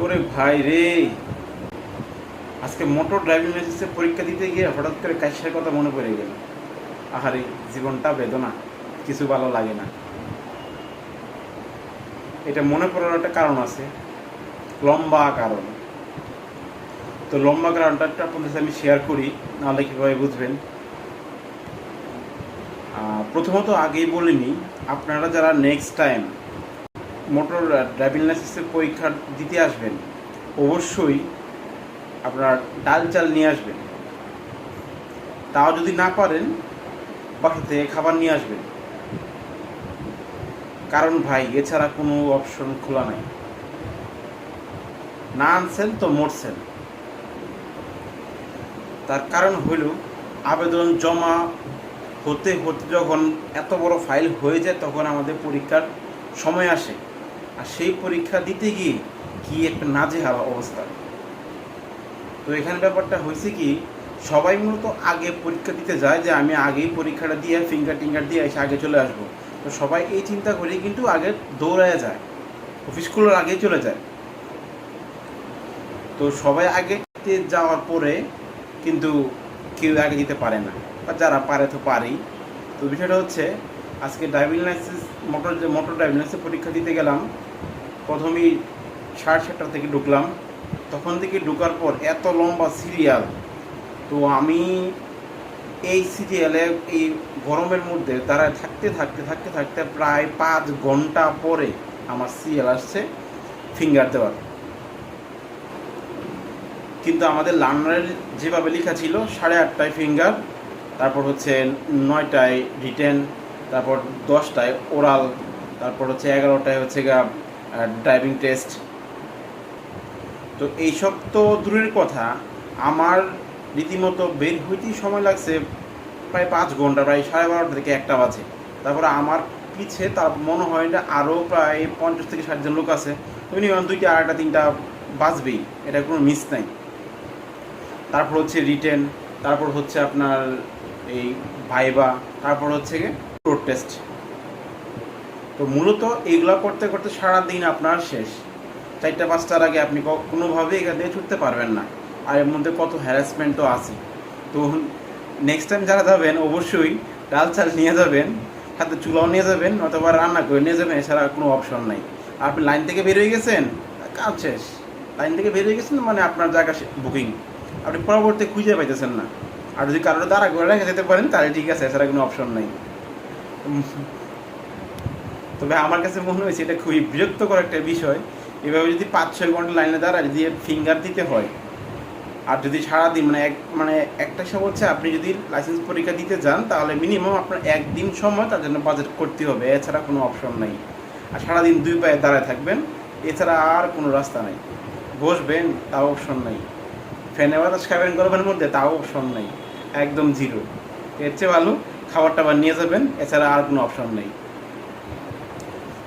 ওরে ভাই রে। আজকে মোটর ড্রাইভিং লাইসেন্সের পরীক্ষা দিতে গিয়ে হঠাৎ করে কাশিয়ার কথা মনে পড়ে গেল। আহারে, জীবনটা বেদনা, কিছু ভালো লাগে না। এটা মনে পড়ার একটা কারণ আছে, লম্বা কারণ। তো লম্বা কারণটা একটা আপনাদের সাথে আমি শেয়ার করি, নাহলে কীভাবে বুঝবেন? প্রথমত আগেই বলিনি, আপনারা যারা নেক্সট টাইম মোটর ড্রাইভিং লাইসেন্সের পরীক্ষা দিতে আসবেন, অবশ্যই আপনার ডাল চাল নিয়ে আসবেন। তাও যদি না পারেন, বাসা থেকে খাবার নিয়ে আসবেন। কারণ ভাই, এছাড়া কোনো অপশন খোলা নাই। না আনছেন তো মরছেন। তার কারণ হইল, আবেদন জমা হতে হতে যখন এত বড় ফাইল হয়ে যায়, তখন আমাদের পরীক্ষার সময় আসে। আর সেই পরীক্ষা দিতে গিয়ে কি একটা নাজেহাল অবস্থা? তো এখানে ব্যাপারটা হয়েছে কি, সবাই মূলত আগে পরীক্ষা দিতে যায় যে আমি আগেই পরীক্ষাটা দিয়ে ফিঙ্গার টিঙ্গার দিয়ে এসে আগে চলে আসব। তো সবাই এই চিন্তা করেই কিন্তু আগে দৌড়ায় যায় অফিস খোলার আগেই চলে যায়। তো সবাই আগে যাওয়ার পরে কিন্তু কেউ আগে দিতে পারে না, বা যারা পারে তো পারেই। তো বিষয়টা হচ্ছে, আজকে driving licence motor motor driving licence পরীক্ষা দিতে গেলাম। প্রথমেই সাড়ে সাতটা থেকে ঢুকলাম। তখন থেকে ঢোকার পর এত লম্বা সিরিয়াল তো আমি এই সিরিয়ালে এই গরমের মধ্যে তারা থাকতে থাকতে থাকতে থাকতে প্রায় পাঁচ ঘণ্টা পরে আমার সিরিয়াল আসছে ফিঙ্গার দেওয়ার। কিন্তু আমাদের লার্নারের যেভাবে লেখা ছিল, সাড়ে আটটায় ফিঙ্গার তারপর হচ্ছে নয়টায় রিটেন তারপর দশটায় ওরাল তারপর হচ্ছে এগারোটায় হচ্ছে গা ড্রাইভিং টেস্ট তো এইসব তো দূরের কথা। আমার রীতিমতো বের হইতেই সময় লাগছে প্রায় পাঁচ ঘণ্টা, প্রায় সাড়ে বারোটা থেকে একটা বাজে। তারপরে আমার পিছে তার মনে হয় না আরও প্রায় পঞ্চাশ থেকে ষাট জন লোক আছে। মিনিমাম দুইটা, আড়াইটা, তিনটা বাজবেই। এটা কোনো মিস নাই। তারপর হচ্ছে রিটেন তারপর হচ্ছে আপনার এই ভাইবা তারপর হচ্ছে রোড টেস্ট তো মূলত এইগুলো করতে করতে সারা দিন আপনার শেষ। চারটা, পাঁচটার আগে আপনি কোনোভাবেই এখান থেকে ছুটতে পারবেন না। আর এর মধ্যে কত হ্যারাসমেন্টও আছে। তো নেক্সট টাইম যারা যাবেন, অবশ্যই ডাল চাল নিয়ে যাবেন হাতে চুলাও নিয়ে যাবেন, অথবা রান্না করে নিয়ে যাবেন, এছাড়া কোনো অপশন নাই। আপনি লাইন থেকে বেরিয়ে গেছেন, কাজ শেষ। লাইন থেকে বের হয়ে গেছেন মানে আপনার জায়গা বুকিং আপনি পরবর্তী খুঁজে পাইতেছেন না। আর যদি কারোর দ্বারা করে রেখে যেতে পারেন, তাহলে ঠিক আছে, এছাড়া কোনো অপশন নাই। তবে আমার কাছে মনে হয়েছে এটা খুবই বিরক্তকর একটা বিষয়। এভাবে যদি পাঁচ, ছয় ঘণ্টা লাইনে দাঁড়ায়, যদি ফিঙ্গার দিতে হয়, আর যদি সারাদিন মানে এক মানে একটা সব হচ্ছে আপনি যদি লাইসেন্স পরীক্ষা দিতে যান, তাহলে মিনিমাম আপনার একদিন সময় তার জন্য বাজেট করতে হবে। এছাড়া কোনো অপশন নাই। আর সারাদিন দুই পায়ে দাঁড়ায় থাকবেন, এছাড়া আর কোনো রাস্তা নাই। বসবেন, তাও অপশন নাই। ফ্যানে বাতাস খাবেন, গরমের মধ্যে, তাও অপশন নাই। একদম জিরো এর চেয়ে ভালো খাবার টাবার নিয়ে যাবেন, এছাড়া আর কোনো অপশন নেই।